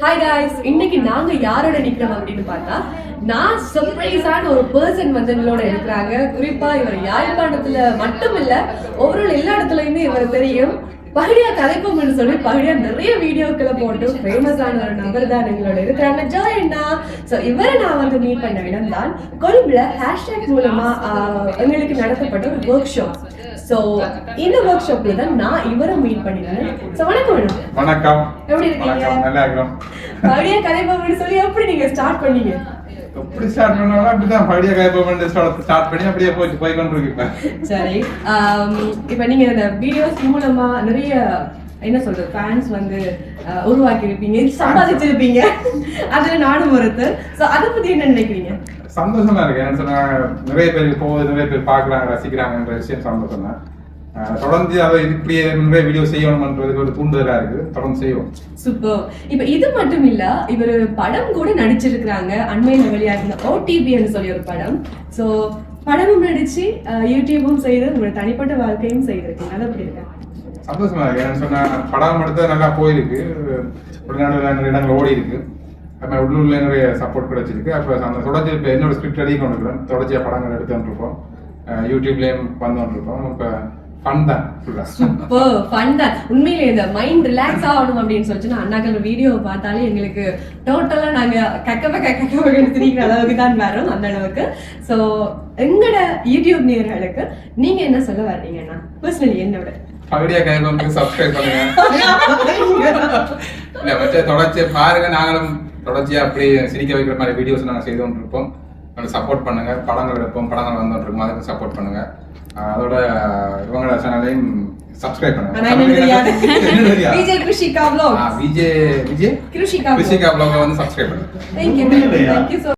Hi guys இன்னைக்கு நாங்க யாரோட நிக்கிறோம் அப்படின்னு பார்த்தா நான் சர்ப்ரைஸான ஒரு பர்சன் வந்து எங்களோட இருக்கிறாங்க. குறிப்பா இவர் யாழ்ப்பாணத்துல மட்டும் இல்ல ஓவரால் எல்லா இடத்துலயுமே இவர் தெரியும். பகடியா கதைப்போம்னு சொல்லி பகடியா நிறைய வீடியோக்களை போட்டு ஃபேமஸான ஒரு நபர் தான் எங்களோட இருக்கிறாங்க. ஜோயண்ணா ஸோ இவரை நான் வந்து மீட் பண்ண இடம் தான் கொழும்புல ஹேஷ்டேக் மூலமா ஆஹ், எங்களுக்கு நடத்தப்பட்ட ஒரு ஒர்க் ஷாப் ஸோ இந்த ஒர்க் ஷாப்ல தான் நான் இவரை மீட் பண்ணினேன் ஸோ வணக்கம் வணக்கம். எப்படி இருக்கீங்க? நல்லா இருக்கிறோம் பழைய கதைப்பவர்னு சொல்லி எப்படி நீங்க ஸ்டார்ட் பண்ணீங்க? எப்படி ஸ்டார்ட் பண்ணாலும் அப்படிதான். படிய கைப்பமெண்ட் ஸ்டார்ட் பண்ணி அப்படியே போய் போய் கொண்டு இருக்கேன் சரி இப்ப நீங்க இந்த வீடியோஸ் மூலமா நிறைய என்ன சொல்றது ஃபேன்ஸ் வந்து உருவாக்கி இருப்பீங்க சம்பாதிச்சிருப்பீங்க. அதுல நானும் ஒருத்தர் சோ அதை பத்தி என்ன நினைக்கிறீங்க? சந்தோஷமா இருக்கு. ஏன்னு சொன்னா நிறைய பேர் போகுது நிறைய பேர் பார்க்கறாங்க ரசிக்கிறாங்கன்ற விஷயம் சந்தோஷம் தான். தொடர்ந்து அதை இப்படியே நிறைய வீடியோ செய்யணும்ன்றதுக்கு ஒரு தூண்டுதலா இருக்கு. தொடர்ந்து செய்வோம். சூப்பர் இப்ப இது மட்டும் இல்ல இவர் படம் கூட நடிச்சிருக்கிறாங்க. அண்மையில வெளியாகின ஓடிபின்னு சொல்லி ஒரு படம். சோ படமும் நடிச்சு யூடியூபும் செய்து உங்களோட தனிப்பட்ட வாழ்க்கையும் செய்திருக்கீங்க அது அப்படி இருக்கு சந்தோஷமா இருக்கு. ஏன்னு சொன்னா படம் எடுத்தா நல்லா போயிருக்கு. நிறைய இடங்கள் ஓடி இருக்கு நம்ம உள்ளூர்ல நிறைய சப்போர்ட் கிடைச்சிருக்கு அப்ப அந்த தொடர்ச்சி இப்ப என்னோட ஸ்கிரிப்ட் எழுதி கொண்டு இருக்கிறோம் தொடர்ச்சியா படங்கள் இருக்கோம் யூடியூப்லயும் வந்து இருக்கோம் இப்ப ஃபன் தான் சூப்பர் ஃபன் தான். உண்மையிலே இந்த மைண்ட் ரிலாக்ஸ் ஆகணும் அப்படின்னு சொல்லிட்டு அண்ணாக்கள் வீடியோ பார்த்தாலே எங்களுக்கு டோட்டலா நாங்க கக்கப்ப கக்கப்ப திரிக்கிற அளவுக்கு தான் வரும் அந்த அளவுக்கு. ஸோ எங்களோட யூடியூப் நேயர்களுக்கு நீங்க என்ன சொல்ல வர்றீங்கன்னா பர்சனலி என்னோட. பகடியா கைபம்புக்கு சப்ஸ்கிரைப் பண்ணுங்க. இல்ல மற்ற தொடர்ச்சியா பாருங்க. நாங்களும் தொடர்ச்சியா அப்படி சிரிக்க வைக்கிற மாதிரி வீடியோஸ் நாங்க செய்து கொண்டு இருப்போம் சப்போர்ட் பண்ணுங்க. படங்கள் எடுப்போம். படங்கள் வந்துட்டு இருக்கும் அதுக்கு சப்போர்ட் பண்ணுங்க. அஹ் அதோட இவங்களோட சேனலையும் சப்ஸ்கிரைப் பண்ணுங்க. விஜய் கிருஷிகா vlog விஜய் விஜய் கிருஷிகா பிளாக வந்து சப்ஸ்கிரைப் பண்ணுங்க.